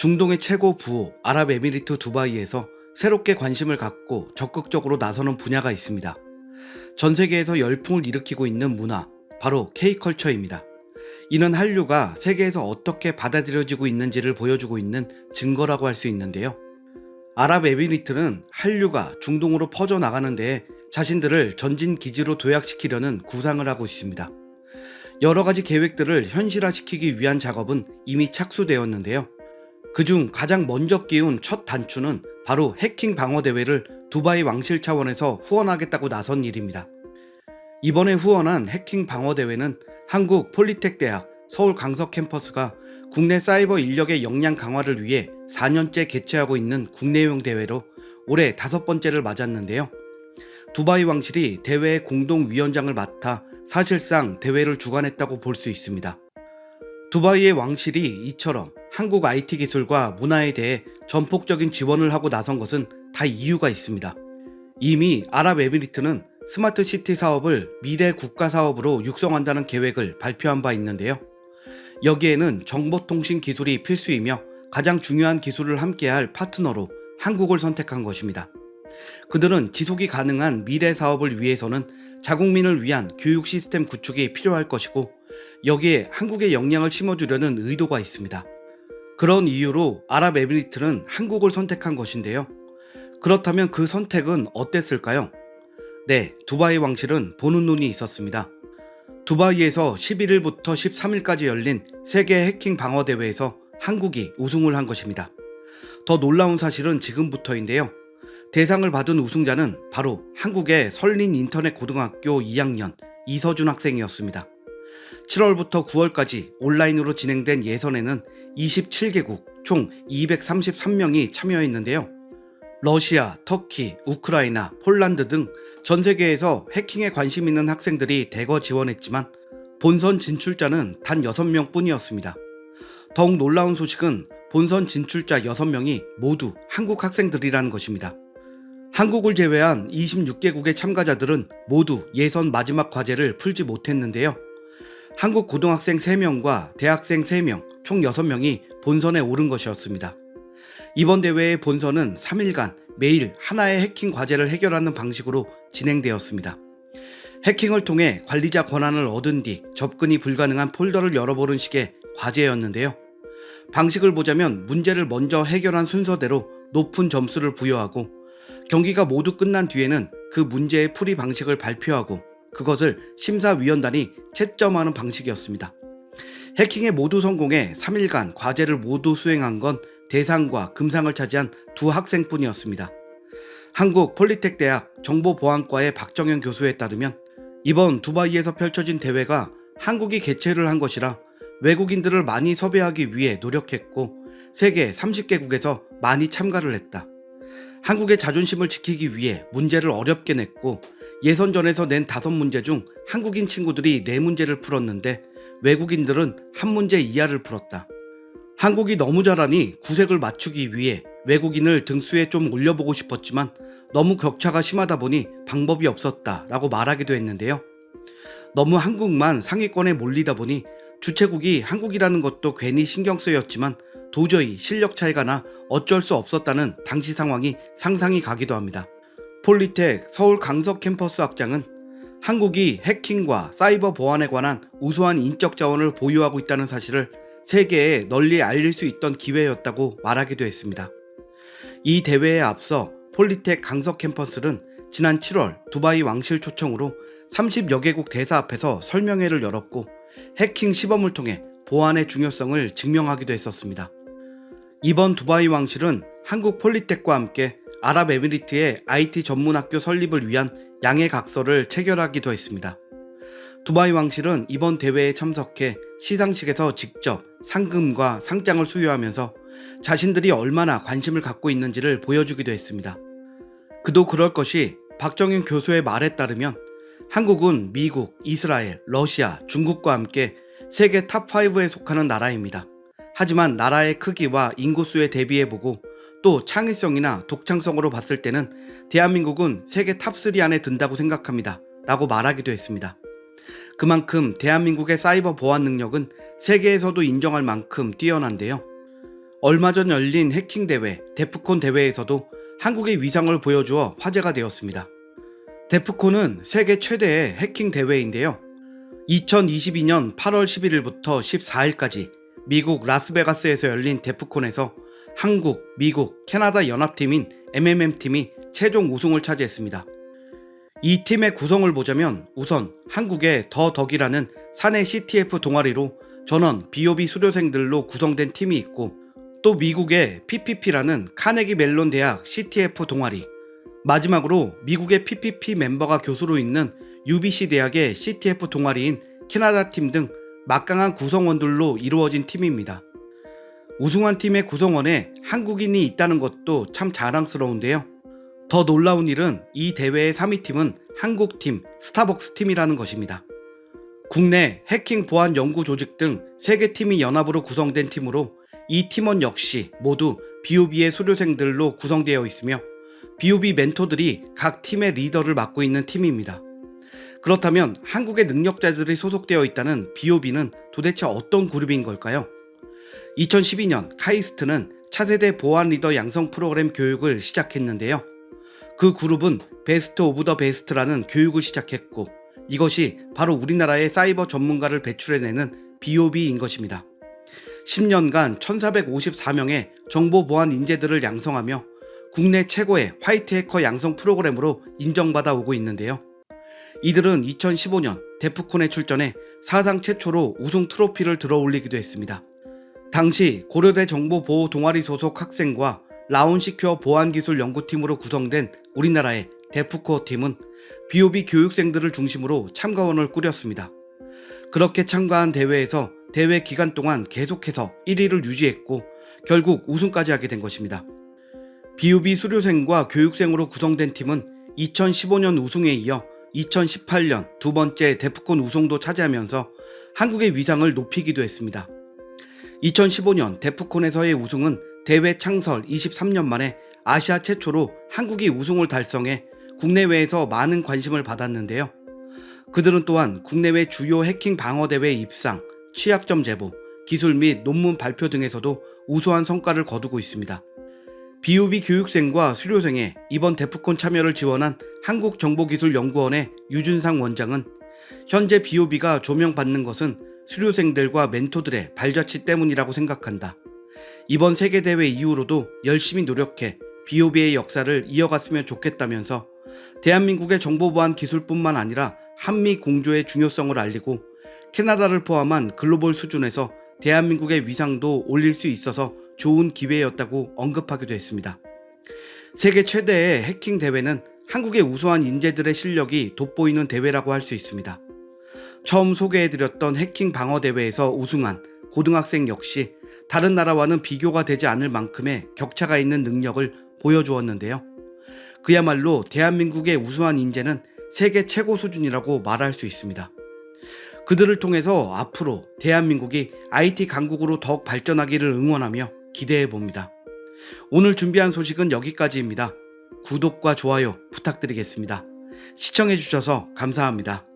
중동의 최고 부호 아랍에미리트 두바이에서 새롭게 관심을 갖고 적극적으로 나서는 분야가 있습니다. 전 세계에서 열풍을 일으키고 있는 문화, 바로 K컬처입니다. 이는 한류가 세계에서 어떻게 받아들여지고 있는지를 보여주고 있는 증거라고 할 수 있는데요. 아랍에미리트는 한류가 중동으로 퍼져나가는 데에 자신들을 전진 기지로 도약시키려는 구상을 하고 있습니다. 여러 가지 계획들을 현실화시키기 위한 작업은 이미 착수되었는데요. 그중 가장 먼저 끼운 첫 단추는 바로 해킹 방어 대회를 두바이 왕실 차원에서 후원하겠다고 나선 일입니다. 이번에 후원한 해킹 방어 대회는 한국 폴리텍 대학 서울 강서 캠퍼스가 국내 사이버 인력의 역량 강화를 위해 4년째 개최하고 있는 국내용 대회로 올해 다섯 번째를 맞았는데요. 두바이 왕실이 대회의 공동위원장을 맡아 사실상 대회를 주관했다고 볼 수 있습니다. 두바이의 왕실이 이처럼 한국 IT 기술과 문화에 대해 전폭적인 지원을 하고 나선 것은 다 이유가 있습니다. 이미 아랍에미리트는 스마트 시티 사업을 미래 국가 사업으로 육성한다는 계획을 발표한 바 있는데요. 여기에는 정보통신 기술이 필수이며 가장 중요한 기술을 함께할 파트너로 한국을 선택한 것입니다. 그들은 지속이 가능한 미래 사업을 위해서는 자국민을 위한 교육 시스템 구축이 필요할 것이고 여기에 한국의 역량을 심어주려는 의도가 있습니다. 그런 이유로 아랍에미리트는 한국을 선택한 것인데요. 그렇다면 그 선택은 어땠을까요? 네, 두바이 왕실은 보는 눈이 있었습니다. 두바이에서 11일부터 13일까지 열린 세계 해킹 방어 대회에서 한국이 우승을 한 것입니다. 더 놀라운 사실은 지금부터인데요. 대상을 받은 우승자는 바로 한국의 설린 인터넷 고등학교 2학년 이서준 학생이었습니다. 7월부터 9월까지 온라인으로 진행된 예선에는 27개국 총 233명이 참여했는데요. 러시아, 터키, 우크라이나, 폴란드 등 전 세계에서 해킹에 관심 있는 학생들이 대거 지원했지만 본선 진출자는 단 6명 뿐이었습니다. 더욱 놀라운 소식은 본선 진출자 6명이 모두 한국 학생들이라는 것입니다. 한국을 제외한 26개국의 참가자들은 모두 예선 마지막 과제를 풀지 못했는데요. 한국 고등학생 3명과 대학생 3명, 총 6명이 본선에 오른 것이었습니다. 이번 대회의 본선은 3일간 매일 하나의 해킹 과제를 해결하는 방식으로 진행되었습니다. 해킹을 통해 관리자 권한을 얻은 뒤 접근이 불가능한 폴더를 열어보는 식의 과제였는데요. 방식을 보자면 문제를 먼저 해결한 순서대로 높은 점수를 부여하고 경기가 모두 끝난 뒤에는 그 문제의 풀이 방식을 발표하고 그것을 심사위원단이 채점하는 방식이었습니다. 해킹에 모두 성공해 3일간 과제를 모두 수행한 건 대상과 금상을 차지한 두 학생뿐이었습니다. 한국 폴리텍 대학 정보보안과의 박정현 교수에 따르면 이번 두바이에서 펼쳐진 대회가 한국이 개최를 한 것이라 외국인들을 많이 섭외하기 위해 노력했고 세계 30개국에서 많이 참가를 했다. 한국의 자존심을 지키기 위해 문제를 어렵게 냈고 예선전에서 낸 다섯 문제 중 한국인 친구들이 네 문제를 풀었는데 외국인들은 한 문제 이하를 풀었다. 한국이 너무 잘하니 구색을 맞추기 위해 외국인을 등수에 좀 올려보고 싶었지만 너무 격차가 심하다 보니 방법이 없었다 라고 말하기도 했는데요. 너무 한국만 상위권에 몰리다 보니 주최국이 한국이라는 것도 괜히 신경 쓰였지만 도저히 실력 차이가 나 어쩔 수 없었다는 당시 상황이 상상이 가기도 합니다. 폴리텍 서울 강서 캠퍼스 학장은 한국이 해킹과 사이버 보안에 관한 우수한 인적 자원을 보유하고 있다는 사실을 세계에 널리 알릴 수 있던 기회였다고 말하기도 했습니다. 이 대회에 앞서 폴리텍 강서 캠퍼스는 지난 7월 두바이 왕실 초청으로 30여 개국 대사 앞에서 설명회를 열었고 해킹 시범을 통해 보안의 중요성을 증명하기도 했었습니다. 이번 두바이 왕실은 한국 폴리텍과 함께 아랍에미리트의 IT 전문 학교 설립을 위한 양해 각서를 체결하기도 했습니다. 두바이 왕실은 이번 대회에 참석해 시상식에서 직접 상금과 상장을 수여하면서 자신들이 얼마나 관심을 갖고 있는지를 보여주기도 했습니다. 그도 그럴 것이 박정윤 교수의 말에 따르면 한국은 미국, 이스라엘, 러시아, 중국과 함께 세계 탑5에 속하는 나라입니다. 하지만 나라의 크기와 인구수에 대비해보고 또 창의성이나 독창성으로 봤을 때는 대한민국은 세계 탑3 안에 든다고 생각합니다. 라고 말하기도 했습니다. 그만큼 대한민국의 사이버 보안 능력은 세계에서도 인정할 만큼 뛰어난데요. 얼마 전 열린 해킹 대회 데프콘 대회에서도 한국의 위상을 보여주어 화제가 되었습니다. 데프콘은 세계 최대의 해킹 대회인데요. 2022년 8월 11일부터 14일까지 미국 라스베가스에서 열린 데프콘에서 한국, 미국, 캐나다 연합팀인 MMM팀이 최종 우승을 차지했습니다. 이 팀의 구성을 보자면 우선 한국의 더 덕이라는 사내 CTF 동아리로 전원 BOB 수료생들로 구성된 팀이 있고 또 미국의 PPP라는 카네기 멜론 대학 CTF 동아리 마지막으로 미국의 PPP 멤버가 교수로 있는 UBC 대학의 CTF 동아리인 캐나다 팀 등 막강한 구성원들로 이루어진 팀입니다. 우승한 팀의 구성원에 한국인이 있다는 것도 참 자랑스러운데요. 더 놀라운 일은 이 대회의 3위 팀은 한국 팀, 스타벅스 팀이라는 것입니다. 국내 해킹 보안 연구 조직 등 3개 팀이 연합으로 구성된 팀으로 이 팀원 역시 모두 BOB의 수료생들로 구성되어 있으며 BOB 멘토들이 각 팀의 리더를 맡고 있는 팀입니다. 그렇다면 한국의 능력자들이 소속되어 있다는 BOB는 도대체 어떤 그룹인 걸까요? 2012년 카이스트는 차세대 보안 리더 양성 프로그램 교육을 시작했는데요. 그 그룹은 베스트 오브 더 베스트라는 교육을 시작했고 이것이 바로 우리나라의 사이버 전문가를 배출해내는 BOB인 것입니다. 10년간 1454명의 정보 보안 인재들을 양성하며 국내 최고의 화이트 해커 양성 프로그램으로 인정받아 오고 있는데요. 이들은 2015년 데프콘에 출전해 사상 최초로 우승 트로피를 들어 올리기도 했습니다. 당시 고려대 정보보호 동아리 소속 학생과 라운시큐어 보안기술 연구팀으로 구성된 우리나라의 데프코어 팀은 BOB 교육생들을 중심으로 참가원을 꾸렸습니다. 그렇게 참가한 대회에서 대회 기간 동안 계속해서 1위를 유지했고 결국 우승까지 하게 된 것입니다. BOB 수료생과 교육생으로 구성된 팀은 2015년 우승에 이어 2018년 두 번째 데프콘 우승도 차지하면서 한국의 위상을 높이기도 했습니다. 2015년 데프콘에서의 우승은 대회 창설 23년 만에 아시아 최초로 한국이 우승을 달성해 국내외에서 많은 관심을 받았는데요. 그들은 또한 국내외 주요 해킹 방어 대회 입상, 취약점 제보, 기술 및 논문 발표 등에서도 우수한 성과를 거두고 있습니다. BOB 교육생과 수료생의 이번 데프콘 참여를 지원한 한국정보기술연구원의 유준상 원장은 현재 BOB가 조명받는 것은 수료생들과 멘토들의 발자취 때문이라고 생각한다. 이번 세계대회 이후로도 열심히 노력해 BOB의 역사를 이어갔으면 좋겠다면서 대한민국의 정보보안 기술뿐만 아니라 한미 공조의 중요성을 알리고 캐나다를 포함한 글로벌 수준에서 대한민국의 위상도 올릴 수 있어서 좋은 기회였다고 언급하기도 했습니다. 세계 최대의 해킹 대회는 한국의 우수한 인재들의 실력이 돋보이는 대회라고 할 수 있습니다. 처음 소개해드렸던 해킹 방어 대회에서 우승한 고등학생 역시 다른 나라와는 비교가 되지 않을 만큼의 격차가 있는 능력을 보여주었는데요. 그야말로 대한민국의 우수한 인재는 세계 최고 수준이라고 말할 수 있습니다. 그들을 통해서 앞으로 대한민국이 IT 강국으로 더욱 발전하기를 응원하며 기대해 봅니다. 오늘 준비한 소식은 여기까지입니다. 구독과 좋아요 부탁드리겠습니다. 시청해 주셔서 감사합니다.